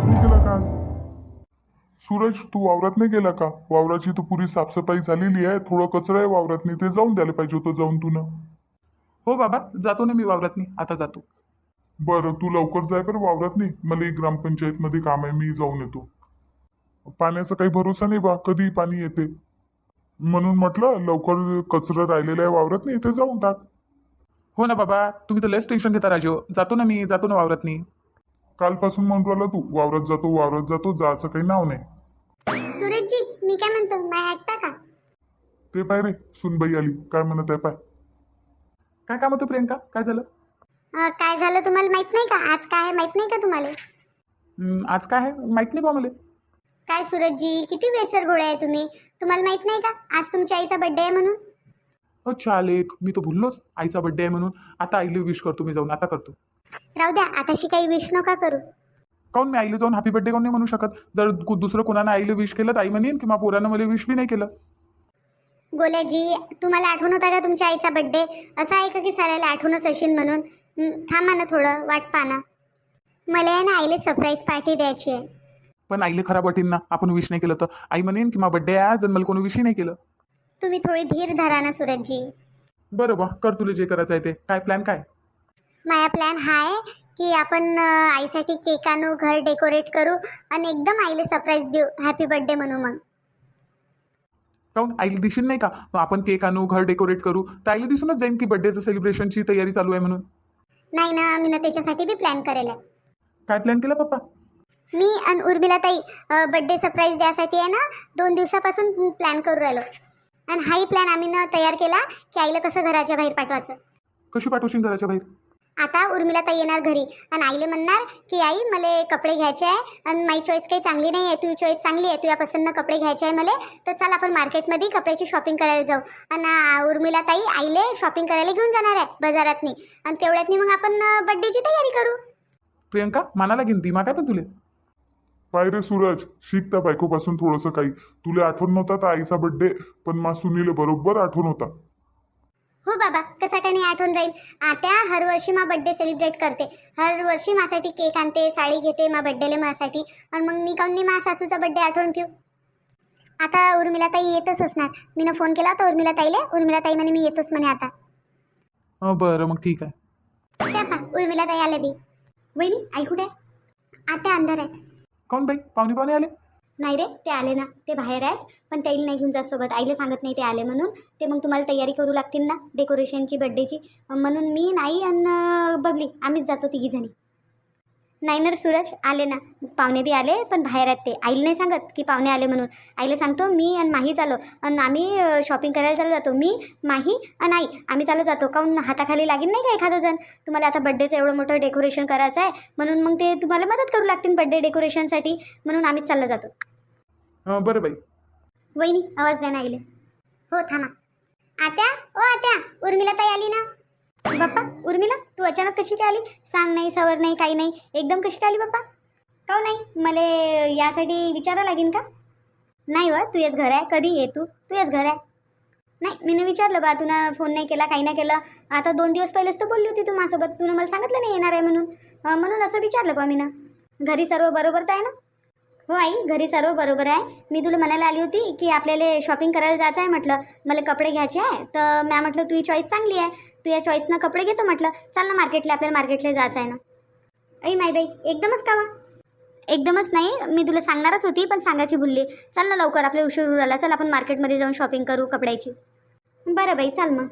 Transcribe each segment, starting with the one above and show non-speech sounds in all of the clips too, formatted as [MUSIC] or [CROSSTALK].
वावरात नाही गेला का आज? सूरज तू वावरात नाही गेला का? वावराची तर पुरी साफसफाई झालेली आहे. थोडं कचरा आहे वावरात नाही ते जाऊन द्यायला पाहिजे होतं जाऊन तू ना हो बाबा जातो ना मी वावरात नाही आता जातो. बरं तू लवकर जाय बरं वावरात नाही मला एक ग्रामपंचायतमध्ये काम आहे. मी जाऊन येतो. पाण्याचा काही भरोसा नाही बा. कधी पाणी येते. म्हणून म्हटलं लवकर कचरा राहिलेला आहे वावरात नाही ते जाऊन टाक. हो ना बाबा. तुम्ही तर लस टेन्शन घेता राजो. जातो ना मी. जातो ना वावरात नाही कालपासून म्हणून राहिला तू वावरात जातो वावरात जातो जायचं काही नाव नाही. सूरजजी मी काय म्हणतो माय ऐकता का ते पाय रे सुनबाई आली. काय म्हणत आहे पाय. काय काम होतं प्रियंका? काय झालं? अं, काय झालं तुम्हाला माहीत नाही का? आज काय आहे माहीत नाही का तुम्हाला? हं, आज काय आहे? माहीत नाही बा मला. काय सूरजजी किती वेसर गोळे आहे तुम्ही? तुम्हाला माहीत नाही का? आज तुमच्या आईचा बर्थडे आहे म्हणून. अच्छा लेख मी तर भुललोच. आईचा बड्डे आहे म्हणून. आता आईला विश करतो मी जाऊन. आता करतो. राहू द्या आताशी काही विश नका करू. काऊन मी आईला जाऊन हॅपी बड्डे काऊन नाही म्हणू शकत? जर कु- दुसरं कोणानं आईला विश केलं तर आई म्हणेन की मा पोरानं मला विश बी नाही केलं. गोल्याजी तुम्हाला आठवण होता का तुमच्या आईचा बर्थडे असं आहे का की साऱ्याला आठवणच असेल म्हणून? हं, थांबा ना थोडं वाट पाना. मला आहे ना आईला सरप्राईज पार्टी द्यायची आहे. पण आईला खराब वाटेन ना आपण विश नाही केलं तर. आई म्हणेन की मा बड्डे आहे आज आणि मला कोणी विशही नाही केलं. तुम्ही थोडी धीर धरा ना सूरजजी बरं बा कर तुला जे करायचं आहे ते. काय प्लॅन काय? माझा प्लॅन हा आहे की आपण आईसाठी केक आणू घर डेकोरेट करू आणि एकदम आईला सरप्राईज देऊ. हॅपी बर्थडे म्हणू मग. काऊन? आईला दिसून नाही का? मग आपण केक आणू घर डेकोरेट करू. तर आईला दिसूनच जाईन की बड्डेचं सेलिब्रेशनची तयारी चालू आहे म्हणून. नाही ना मी ना त्याच्यासाठी बी प्लॅन करेल आहे. काय प्लॅन केला पप्पा? मी आणि उर्मिला ताई बड्डे सरप्राईज द्यासाठी आहे ना दोन दिवसापासून प्लॅन करू राहिलो. आणि हाही प्लॅन आम्ही ना तयार केला की आईला कसं घराच्या बाहेर पाठवायचं. कशी पाठवशील घराच्या बाहेर? आता उर्मिला ताई येणार घरी. आणि आईले म्हणणार की आई मला कपडे घ्यायचे आहे आणि माझी चॉईस काही चांगली नाही आहे तुझी चॉईस चांगली आहे तुझ्या पसंत कपडे घ्यायचे आहे मला तर चल आपण मार्केटमध्ये कपड्याची शॉपिंग करायला जाऊ. आणि उर्मिला ताई आईले शॉपिंग करायला घेऊन जाणार आहे बाजारातनी. आणि तेवढ्यातनी मग आपण बड्डेची तयारी करू. प्रियंका माना लागेन दिमाग आहे पण तुले? पाय रे सूरज शिक त्या बायकोपासून थोडंसं काही. तुला आठवण नव्हता तर आईचा बड्डे पण मा सुनीले बरोबर आठवण होता. हो बाबा कसा काय नाही आठवण राहील. आत्या हर वर्षी मा बड्डे सेलिब्रेट करते. हर वर्षी माझ्यासाठी केक आणते साडी घेते मा बड्डेले माझ्यासाठी आणि मग मी काऊन नाही मा सासूचा बड्डे आठवण ठेवू आता उर्मिला ताई येतच असणार. मी ना फोन केला होता उर्मिला ताईले उर्मिला ताई म्हणे मी येतोच म्हणे आता. अं, बरं मग ठीक आहे. त्या उर्मिला ताई आले बी वहिनी आई कुठे आहे? आत्या अंधार आहेत काऊन बाई? पाहुणे पाहुणे आले? नाही रे ते आले ना ते बाहेर आहेत पण त्याला नाही घेऊन जात सोबत. आईला सांगत नाही ते आले म्हणून. ते मग तुम्हाला तयारी करू लागतील ना डेकोरेशनची बड्डेची म्हणून मी नाही आणि बबली आम्हीच जातो तिघीजणी. नाही ना सूरज आले ना. पाहुणे बी आले पण बाहेर आहेत ते. आईला नाही सांगत की पाहुणे आले म्हणून. आईला सांगतो मी आणि माही चालो. आणि आम्ही शॉपिंग करायला चालू जातो. मी माही आणि आई. आम्ही चालू जातो. काहून हाताखाली लागेल नाही का एखादं जण? तुम्हाला आता बड्डेचं एवढं मोठं डेकोरेशन करायचं आहे म्हणून मग ते तुम्हाला मदत करू लागतील बड्डे डेकोरेशनसाठी म्हणून आम्हीच चाललं जातो. बरं बाई. वहिनी आवाज द्या ना आईले. हो थांबा. आत्या ओ आत्या उर्मिला ताई आली ना? बाप्पा उर्मिला तू अचानक कशी काय आली? सांग नाही सवर नाही काही नाही. एकदम कशी काय आली बाप्पा? का नाही? मला यासाठी विचारावं लागेल का? नाही व तुझ्याच घर आहे कधी ये तू? तू येस घर आहे नाही मी विचारलं बा तुला फोन नाही केला काही नाही केलं. आता दोन दिवस पहिलेच तर बोलली होती तू माझ्यासोबत. तुला मला सांगितलं नाही येणार आहे म्हणून. म्हणून असं विचारलं बा मी ना घरी सर्व बरोबर तर आहे ना? हो आई घरी सर्व बरोबर आहे. मी तुला म्हणायला आली होती की आपल्याला शॉपिंग करायला जायचं आहे म्हटलं. मला कपडे घ्यायचे आहे. तर मॅ म्हटलं तुझी चॉईस चांगली आहे. तू या चॉईसनं कपडे घेतो म्हटलं चाल ना मार्केटला आपल्याला मार्केटला जायचं आहे ना. ऐ माय बाई एकदमच का वा? एकदमच नाही मी तुला सांगणारच होती पण सांगायची भुलली. चल ना लवकर आपल्या उशीर उर आला चल आपण मार्केटमध्ये जाऊन शॉपिंग करू कपड्याची. बरं बाई चाल मग.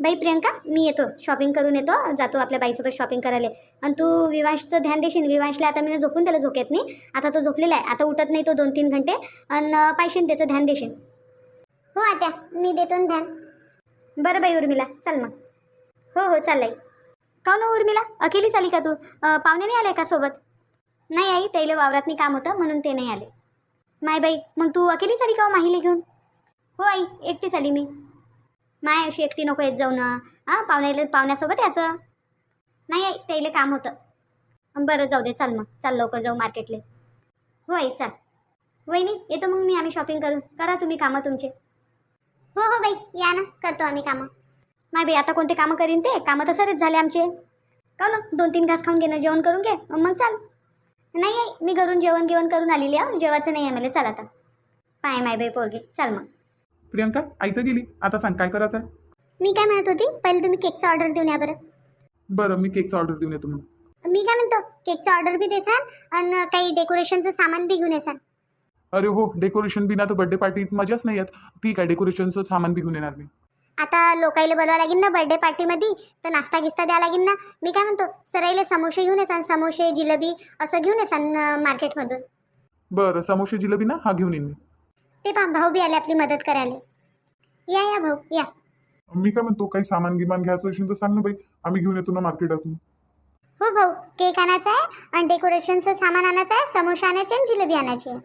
बाई प्रियंका मी येतो. शॉपिंग करून येतो जातो आपल्या बाईसोबत शॉपिंग करायला. आणि तू विवांशचं ध्यान देशील? विवांशला आता मी झोपून त्याला झोकेत नाही. आता तो झोपलेला आहे. आता उठत नाही तो दोन तीन घंटे आणि पाहिशील त्याचं ध्यान देशील. हो आता मी देतो ध्यान. बरं बाई उर्मिला. चल मग. हो हो चाललंय. का न उर्मिला? अकेलीच आली का तू? पाहुणे नाही आले का सोबत? नाही आई त्याला वावरातनी काम होतं म्हणून ते नाही आले. माय बाई मग तू अकेलीच आली का माहिली घेऊन? हो आई एकटीच आली मी. माय अशी एकटी नको येत जाऊ ना. हां पाहुण्याला पाहुण्यासोबत याचं नाही आई त्याला काम होतं. बरं जाऊ दे चाल मग. चाल लवकर जाऊ मार्केटले. हो आई चाल. वहिनी येतो मग मी आम्ही शॉपिंग करू करा तुम्ही कामं तुमचे. हो हो बाई या ना. करतो आम्ही कामं. नाही बाई आता कोणते कामं करीन ते? कामं तर सरेच झाले आमचे. का ना दोन तीन घास खाऊन घे ना जेवण करून घे. मग चाल. नाही आई मी घरून जेवण गिवण करून आलेली आहे. जेवायचं नाही आहे मला चल आता. पाय माय बाई पोरगे. चल मग. प्रियंका आई तर गेली. आता सांग काय करायचं आहे मी काय म्हणत होती पहिले तुम्ही केकचा ऑर्डर देऊन या बरं. बरं मी केकचा ऑर्डर देऊन येतो मग. मी काय म्हणतो केकचा ऑर्डर बी देसाल आणि काही डेकोरेशनचं सामान बी घेऊन येसाल अरे हो डेकोरेशन बिना तर बर्थडे पार्टीत मजाच नाही येत. ठीक आहे डेकोरेशनचं सामान बी घेऊन येणार मी. आता लोकायला बोलावं लागेल ना बर्थडे पार्टीमध्ये तर नाश्ता गिस्ता द्यावं लागेल ना. मी काय म्हणतो सराईले समोसे घेऊन येसान समोसे जिलेबी असं घेऊन येसान मार्केटमधून. बरं समोसे जिलेबी ना? हा घेऊन येईन मी. ते पहा भाऊ बी आले आपली मदत करायला. या या भाऊ या. मी काय म्हणतो काही सामान गिमान घ्यायचं असेल तर सांग ना बाई आम्ही घेऊन येतो ना मार्केटातून. हो भाऊ केक आणायचा आहे आणि डेकोरेशनचं सामान आणायचं आहे समोसे आणायचे आणि जिलेबी आणायची आहे.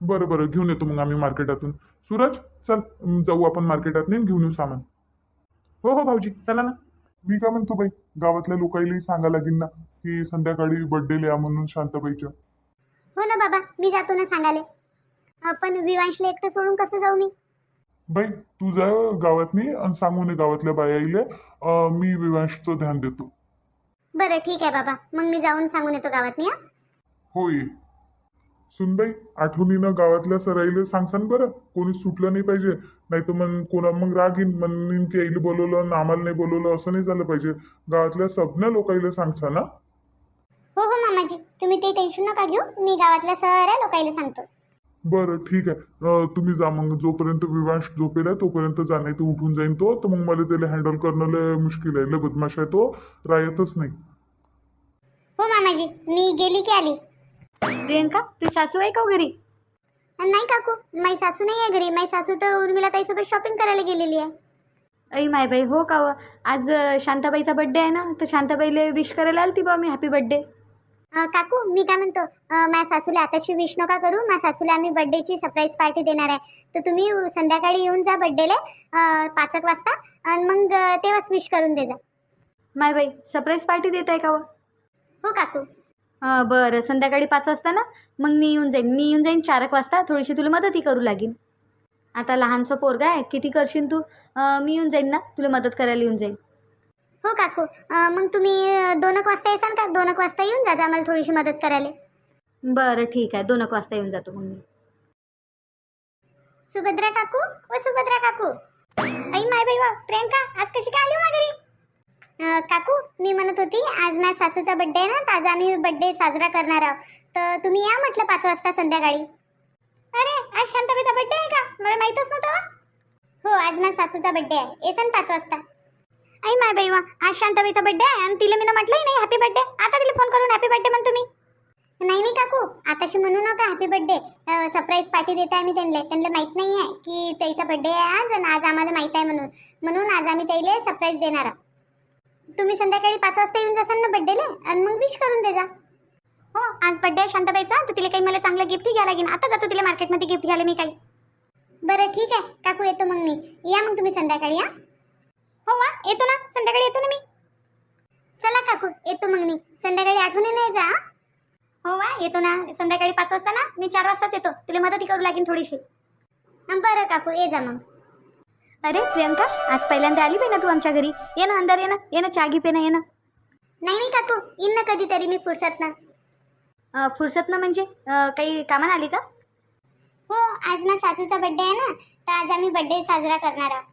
बरं बरं घेऊन येतो मग आम्ही मार्केटातून. सूरज चल जाऊ आपण मार्केटात नाही घेऊन येऊ सामान. हो हो भाऊजी चला ना. मी काय म्हणतो बाई गावातल्या लोकांनाही सांगा लागेल ना की संध्याकाळी बर्थडेला या म्हणून शांताबाईच्या हो ना बाबा मी जातो ना सांगाले आपण विवांशला एकटं सोडून कसं जाऊ मी? बाई तू जा गावातनी आणि सांगू नये गावातल्या बायाईले अं, मी विवांशचं ध्यान देतो. बरं ठीक आहे बाबा. मग मी जाऊन सांगून येतो गावात मी होय. सुनबाई आठवणीनं गावातल्या सराईला सांगसान बरं. कोणी सुटलं नाही पाहिजे. नाही तर मग कोणा मग राग येईन. म्हणून की आईला बोलवलं आणि आम्हाला नाही बोलवलं असं नाही झालं पाहिजे. गावातल्या सगळ्या लोकांना सांगसा ना हो हो मामाजी. तुम्ही ते टेन्शन नका घेऊ. मी गावातल्या सगळ्या लोकांना सांगतो. बरं ठीक आहे. अं, तुम्ही जा मग. जोपर्यंत विवांश झोपेल आहे तोपर्यंत जा. नाही तर उठून जाईन तो. तर मग मला त्याला हँडल करणं लय मुश्किल आहे. लय बदमाश आहे तो. राहतच नाही. हो मामाजी. मी गेली की आली. प्रियंका तुझी सासू आहे का हो घरी? नाही काकू. माझी सासू नाही आहे घरी. माझी सासू तर उर्मिला ताईसोबत शॉपिंग करायला गेलेली आहे. ऐ माय बाई हो का व? आज अं, शांताबाईचा बड्डे आहे ना? तर शांताबाईला विश करायला आलती बा मी हॅपी बड्डे अं, काकू मी काय म्हणतो? अं, माझ्या सासूला आताशी विश नका करू. माझ्या सासूला आम्ही बर्थडेची सरप्राईज पार्टी देणार आहे. तर तुम्ही संध्याकाळी येऊन जा बर्थडेला पाच एक वाजता. आणि मग अं, तेव्हाच विश करून दे जा. माय बाई सरप्राईज पार्टी देत आहे का व? हो काकू. अं, बरं. संध्याकाळी पाच वाजता ना? मग मी येऊन जाईन. मी येऊन जाईन चार एक वाजता. थोडीशी तुला मदतही करू लागीन. आता लहानसं पोरगा आहे. किती करशील तू? मी येऊन जाईन ना? तुला मदत करायला येऊन जाईन. हो काकू. अं, मग तुम्ही दोन एक वाजता येसाल का? दोन एक वाजता येऊन जा. मला थोडीशी मदत करायला. बरं ठीक आहे. दोन एक वाजता येऊन जातो मग मी. सुभद्रा काकू? ओ सुभद्रा काकू. आई माय बाई वा प्रियंका आज कशी काय आली हो घरी अं, काकू मी म्हणत होती आज माझ्या सासूचा बड्डे आहे ना तर आज आम्ही बड्डे साजरा करणार आहोत. तर तुम्ही या म्हटलं पाच वाजता संध्याकाळी. अरे आज शांताबाईचा बड्डे आहे का? मला माहीतच नव्हतं हो आज माझ्या सासूचा बड्डे आहे. येसन पाच वाजता. आई माय बाई वा. आज शांताबाईचा बड्डे आहे आणि तिला मी म्हटलंही नाही हॅपी बड्डे आता तिला फोन करून हॅपी बड्डे म्हणतो मी नाही नाही काकू. आताशी म्हणू नका हॅपी बड्डे सरप्राईज पार्टी देत आहे मी त्यांना त्यांना माहीत नाही आहे की त्याचा बड्डे आहे आज आणि आज आम्हाला माहीत आहे म्हणून. म्हणून आज आम्ही त्याला सरप्राईज देणार आहोत. तुम्ही संध्याकाळी पाच वाजता येऊन जासाल ना बड्डेला आणि मग विश करून दे जा. हो आज बड्डे आहे शांताबाईचा तर तिला काही मला चांगलं गिफ्टही घ्यायला लागेल. आता जातो तिला मार्केटमध्ये गिफ्ट घ्यायला मी काही. बरं ठीक आहे. काकू येतो मग मी. या मग तुम्ही संध्याकाळी या हो वा येतो ना. संध्याकाळी येतो ना मी. चला काकू येतो मग मी. संध्याकाळी आठवणी नाही जा हो? वा येतो ना. संध्याकाळी पाच वाजता ना? मी चार वाजताच येतो. तुला मदती करू लागेल थोडीशी. बरं काकू ये जा मग. अरे प्रियंका आज पहिल्यांदा आली बाई ना तू आमच्या घरी. ये ना अंदर ये ना. ये ना घे पे ना ये ना. नाही नाही काकू येईन ना कधीतरी मी फुरसत ना अं, फुरसत ना म्हणजे? अं, काही कामानं आली का? हो आज ना सासूचा बड्डे आहे ना. तर आज आम्ही बड्डे साजरा करणार आहोत.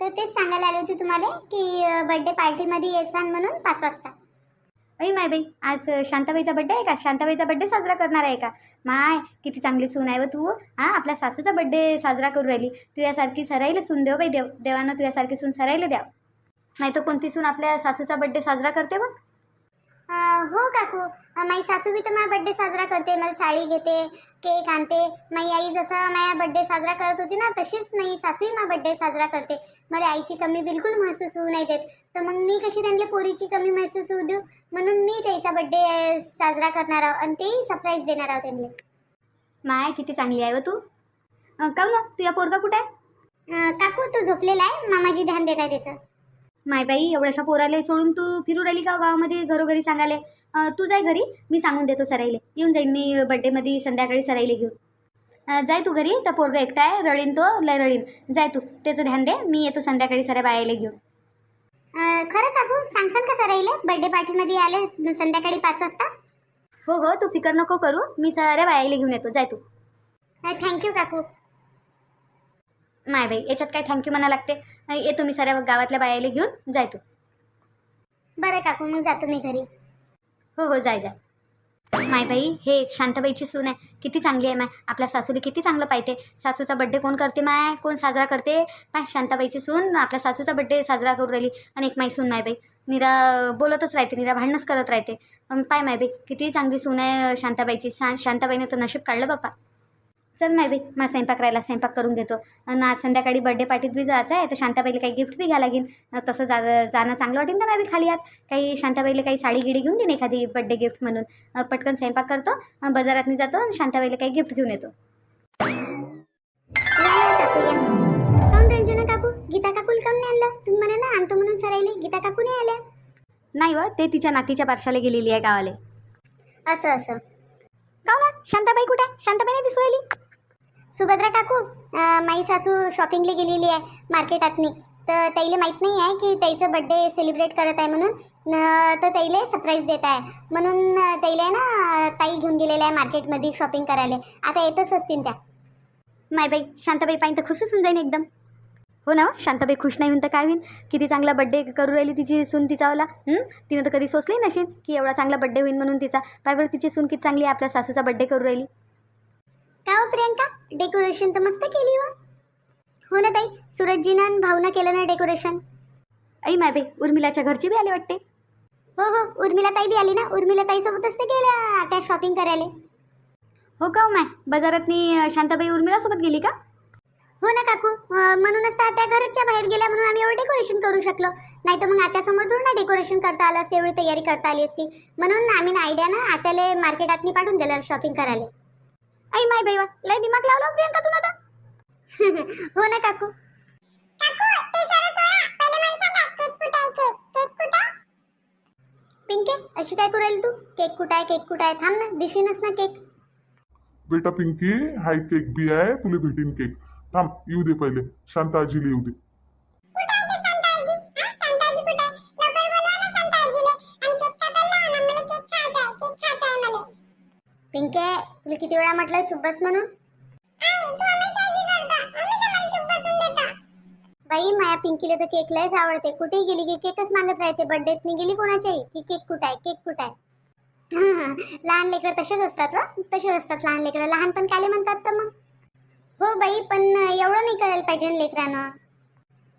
तर तेच सांगायला आले होते तुम्हाला की बड्डे पार्टीमध्ये येसान म्हणून पाच वाजता. अई माय बाई आज शांताबाईचा बड्डे आहे का? शांताबाईचा बड्डे साजरा करणार आहे का? माय किती चांगली सून आहे व तू हां? आपल्या सासूचा बड्डे साजरा करू राहिली. तुझ्यासारखी सराईला सून देव बाई देव. देवानं तुझ्यासारखी सून सराईला द्याव. नाही तर कोणती सून आपल्या सासूचा बड्डे साजरा करते बघ. हो काकू. माझी सासू बी तर माझा बड्डे साजरा करते. मला साडी घेते केक आणते. माझी आई जसं माझ्या बड्डे साजरा करत होती ना तशीच माझी सासूही माझा बड्डे साजरा करते. मला आईची कमी बिलकुल महसूस होऊ नाही देत. तर मग मी कशी त्यांना पोरीची कमी महसूस होऊ देऊ? म्हणून मी त्याचा बड्डे साजरा करणार आहोत आणि तेही सरप्राईज देणार आहोत त्यांना. माय किती चांगली आहे व तू? काहून ना तुझ्या पोरगा कुठे आहे? काकू तो झोपलेला आहे. मामाजी ध्यान देत आहे त्याचं. माय बाई एवढ्याशा पोराले सोडून तू फिरू राहिली का गावामध्ये? घरोघरी सांगाले तू जाय घरी मी सांगून देतो सराईले. येऊन जाईन मी बड्डेमध्ये संध्याकाळी सराईले घेऊन. जाय तू घरी तर पोरगा एकटा आहे रडीन तो लय रडीन. जाय तू त्याचं ध्यान दे मी येतो संध्याकाळी सऱ्या बायाला घेऊन. खरं काकू सांगसान का सराईले? बड्डे पार्टीमध्ये आले संध्याकाळी पाच वाजता? हो हो तू फिकर नको करू मी साऱ्या बायाला घेऊन येतो. जाय तू. थँक्यू काकू. माय बाई याच्यात काय थँक्यू म्हणा लागते? येतो मी साऱ्या गावातल्या बायाला घेऊन जाय तू. बरं काकू मग जातो मी घरी. हो हो जाय जाय. माय बाई हे शांताबाईची सून आहे. किती चांगली आहे माय. आपल्या सासूला किती चांगलं पाहिजे. सासूचा बड्डे कोण करते माय? कोण साजरा करते? माय शांताबाईची सून आपल्या सासूचा बड्डे साजरा करू राहिली. आणि एक माई सून माय बाई. निरा बोलतच राहते निरा भांडणच करत राहते. पाय माय बाई किती चांगली सून आहे शांताबाईची. शा शांताबाईने तर नशीब काढलं बाप्पा. चल माय बाई मा स्वयंपाक राहिला स्वयंपाक करून घेतो. आणि आज संध्याकाळी बड्डे पार्टीत बी जायचं आहे तर शांताबाईला काही गिफ्ट बी घ्या लागेल. तसं जा जाणं चांगलं वाटेल का माय बी खाली आत काही शांताबाईला काही साडी गिडी घेऊन देईन एखादी बड्डे गिफ्ट म्हणून. पटकन स्वयंपाक करतो बाजारातनी जातो आणि शांताबाईला काही गिफ्ट घेऊन येतो. काकू रंजना गीता काकूला नाही आणलं? तुम्ही म्हणे ना आणतो म्हणून सरायले. गीता काकू नाही आल्या. नाही व ते तिच्या नातीच्या बारशाला गेलेली आहे गावाले. असं असं. का ना शांताबाई कुठे? शांताबाई नाही दिसू राहिली? सुभद्रा काकू माई सासू शॉपिंगला गेलेली आहे मार्केटातनी तर ताईला माहीत नाही आहे की ताईचं बड्डे सेलिब्रेट करत आहे म्हणून. तर ताईला सरप्राईज देत आहे. म्हणून अं, ताईला आहे ना ताई घेऊन गेलेल्या आहे मार्केटमध्ये शॉपिंग करायला. आता येतच असतील त्या. माय बाई शांताबाई पाहिजे तर खुशच होऊन जाईन एकदम. हो ना हो? शांताबाई खुश नाही होऊन तर काय होईन? किती चांगला बड्डे करू राहिली तिची सून तिचावाला तिनं तर कधी सोचली नशील की एवढा चांगला बड्डे होईन म्हणून तिचा. काय बरं तिची सून किती चांगली आहे आपल्या सासूचा बड्डे करू राहिली? का हो प्रियंका? डेकोरेशन तर मस्त केली हो. हो ना ताई सूरजजीनं भावना केलं ना डेकोरेशन ऐ माय उर्मिलाच्या घरची बी आले वाटते. हो हो उर्मिला ताई बी आली ना? उर्मिला ताईसोबतच ते गेल्या आता शॉपिंग करायला. हो का हो माय? बाजारातनी अं, शांताबाई उर्मिलासोबत गेली का? हो ना काकू. अं, म्हणूनच तर आता घरच्या बाहेर गेल्या म्हणून आम्ही एवढं डेकोरेशन करू शकलो. नाही तर मग आत्यासमोर थोडं ना डेकोरेशन करता आलं असते एवढी तयारी करता आली असती. म्हणून आम्ही ना आयडिया ना आत्याला मार्केटातनी पाठवून दिलं शॉपिंग करायला. आई माय बाई लय दिमाग लावला हो प्रियंका तुला तर. [LAUGHS] हो ना काकू. पिंके अशी काय करू राहिली तू? केक कुठं आहे केक कुठं आहे? थांब ना दिशीनच ना केक. बेटा पिंकी हाय केक बी आहे तुला भेटीन केक. थांब येऊ दे पहिले. शांत आजीला येऊ दे. पिंके तुला किती वेळा म्हटलं चुप बस म्हणून बाई माया पिंकीला तर केक लयच आवडते. कुठेही गेली की केकच मागत राहते. बर्थडेत मी गेली कोणाच्याही? की केक कुठं आहे? केक कुठं आहे? लहान लेकरं तसेच असतात व तसेच असतात लहान लेकरं. लहानपण काले म्हणतात तर मग? हो बाई पण एवढं नाही करायला पाहिजे लेकरानं.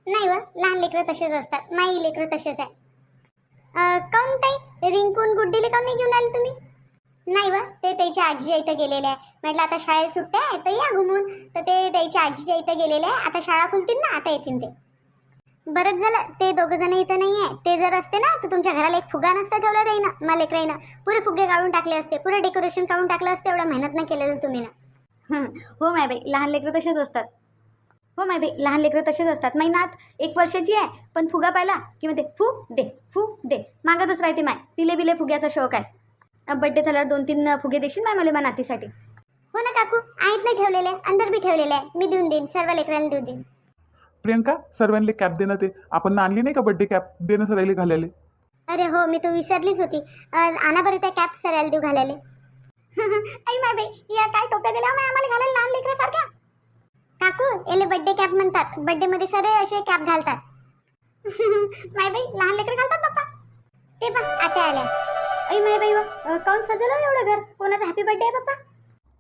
नाही व लहान लेकरं तसेच असतात. माई लेकरं तसेच आहे. काऊन ताई? रिंकून गुड्डीला काऊन नाही घेऊन आले तुम्ही? नाही व ते त्याच्या आजीच्या इथं गेलेले आहे. म्हटलं आता शाळेत सुट्ट्या आहे तर या घुमून. तर ते त्याच्या आजीच्या इथं गेलेले आहे. आता शाळा खुलतील ना आता येतील ते. बरंच झालं ते दोघं जण इथं नाही आहे ते जर असते ना तर तुमच्या घराला एक फुगा नसता ठेवला राहीना मला लेकराईनं पुरे फुगे काढून टाकले असते पुरे डेकोरेशन काढून टाकलं असते एवढं मेहनत नाही केलेलं तुम्ही ना. हो माय बाई लहान लेकरं तसेच असतात. हो माय बाई लहान लेकरं तसेच असतात. माई नात एक वर्षाची आहे पण फुगा पाहिला की मग ते फू दे फू दे. मागतच राहते माय. तिले बिले फुग्याचा शौक आहे. बड्डे झाल्यावर दोन तीन फुगे देशील माय मला मा नातीसाठी? हो ना काकू आहेत नाही ठेवलेले अंदर बी ठेवलेले आहे. मी देऊन देईन सर्व लेकरांना देऊन देईन. प्रियंका सर्वांना कॅप देणं ते. आपण आणली नाही का बड्डे कॅप देणं सरायला घालायला. अरे हो मी तू विसरलीच होती. आणा बरं त्या कॅप सरायला देऊ घालायला. [LAUGHS] आई माय बाई या काय टोप्या दिल्या माय आम्हाला घालायला लहान लेकरासारख्या? काकू याले बड्डे कॅप म्हणतात. बड्डे मध्ये सगळे असे कॅप घालतात. [LAUGHS] माय बाई लहान लेकरं घालतात बाप्पा ते पण आता आल्या. आई माय बाई काऊन सजवलं हो एवढं घर? कोणाचा हॅपी बर्थडे आहे बाप्पा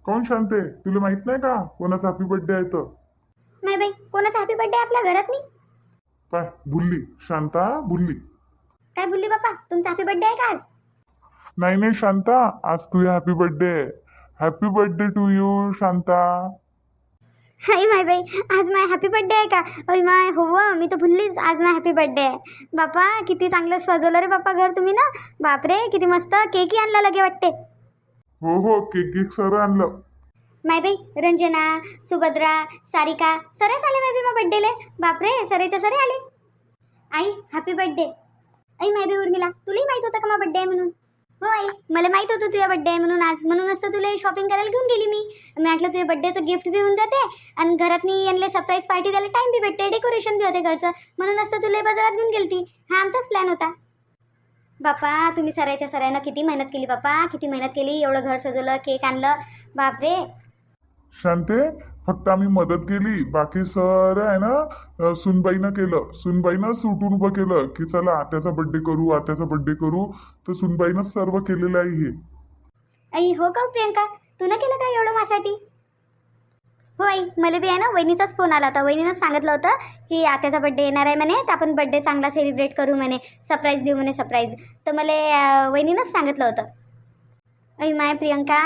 कोण शांते? तुला माहीत नाही का कोणाचा हॅपी बर्थडे आहे तर? माय बाई कोणाचा हॅपी बर्थडे आपल्या घरात नाही पाय बुल्ली. शांता बुल्ली. काय बोलली बाप्पा तुमचा हॅपी बर्थडे आहे का आज? नाही नाही शांता. आज तुझ्या happy birthday happy birthday to you Shanta. हाय माय बाई आज माय हॅपी बर्थडे आहे का? ओय माय हो मी तर भुललीच आज माय हॅपी बर्थडे आहे. बापा किती चांगलं सजवलं रे बापा घर तुम्ही ना. बापरे किती मस्त केकही आणला लगे वाटते. हो हो केक केक सर आणलं. माय बाई रंजना सुभद्रा सारिका सरेच आले माय बी मग बड्डेले बापरे सरेच्या सरे आले. आई हॅपी बर्थडे आई माय बी उर्मिला तुलाही माहीत होतं का मग बड्डे आहे म्हणून? होय मला माहीत होतं तुझ्या बड्डे आहे म्हणून आज. म्हणूनच तर तुला शॉपिंग करायला घेऊन गेली मी. मी म्हटलं तुझ्या बड्डेचं गिफ्ट बी होऊन जाते आणि घरात मी यांना सरप्राईज पार्टी द्यायला टाईम बी भेटते डेकोरेशन बी होते घरचं. म्हणूनच तर तुला बाजारात घेऊन गेलती. हा आमचाच प्लॅन होता. बापा तुम्ही सरायच्या सरायनं किती मेहनत केली बापा किती मेहनत केली. एवढं घर सजवलं केक आणलं. बापरे. शांते फक्त आम्ही मदत केली. बाकी सर आहे ना सुनबाईनं केलं. सुनबाईनं सुटून उभं केलं की चला आत्याचा बड्डे करू आत्याचा बड्डे करू. तर सुनबाईनं सर्व केलेलं आहे हे. आई हो का हो, प्रियंका? तुला केलं का एवढं माझ्यासाठी? हो आई मला बी आहे ना वहिनीचाच फोन आला होता. वहिनीनंच सांगितलं होतं की आत्याचा बड्डे येणार आहे म्हणे तर आपण बड्डे चांगला सेलिब्रेट करू म्हणे. सरप्राईज देऊ म्हणे सरप्राईज तर मला वहिनीनंच सांगितलं होतं. आई माय प्रियंका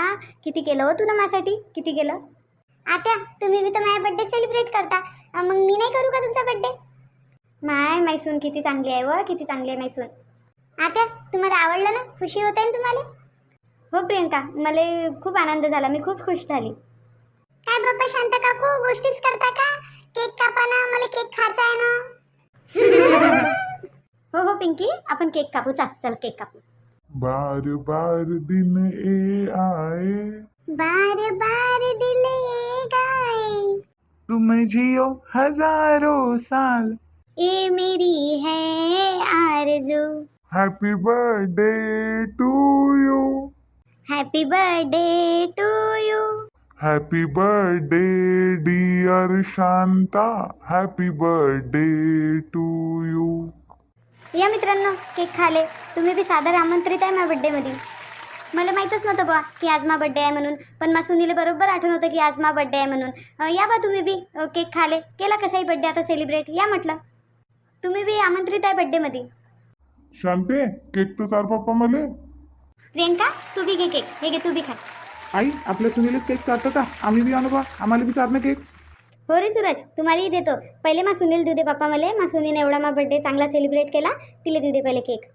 किती केलं हो तू ना माझ्यासाठी? किती केलं? आत्या तुम्ही बी तर माझा बड्डे सेलिब्रेट करता. मग मी नाही करू का तुमचा बड्डे माय मैसून किती चांगली आहे व किती चांगली आहे मैसून आत्या तुम्हाला आवडलं ना? खुशी होत आहे ना तुम्हाला? हो प्रियंका मला खूप आनंद झाला मी खूप खुश झाली. काय बाप्पा शांत काकू गोष्टीच करता का? केक कापा ना मला केक खायचा आहे ना. [LAUGHS] हो हो पिंकी आपण केक कापू. चल चल केक कापू. बार बार दिन ए आए. बार बार दिल ये गाए तुम जियो हजारों साल। ये मेरी है आरज़ू। Happy birthday to you happy birthday to you happy birthday dear Shanta happy birthday to you या मित्रांनो केक खाले तुम्ही बी सादर आमंत्रित आहे माझ्या बड्डेमध्ये मला माहीतच नव्हतं बा की आज मा बड्डे आहे म्हणून. पण मा सुनीले बरोबर आठवण होतं की आज मा बड्डे आहे म्हणून. या बा तुम्ही बी केक खाले. केला कसाही बड्डे आता सेलिब्रेट या म्हटलं. तुम्ही बी आमंत्रित आहे बड्डेमध्ये शांते केक तर सार पप्पा मले. प्रियंका तू बी घे केक हे घे तू बी खा. आई आपल्या सुनीलच केक चालतं का? आम्ही बी आणू बा. आम्हाला बी चालणं केक हो रे सूरज तुम्हालाही देतो. पहिले मा सुनील देऊ दे पप्पा मला. मा सुनीने एवढा मा बड्डे चांगला सेलिब्रेट केला. तिला देऊ दे पहिले केक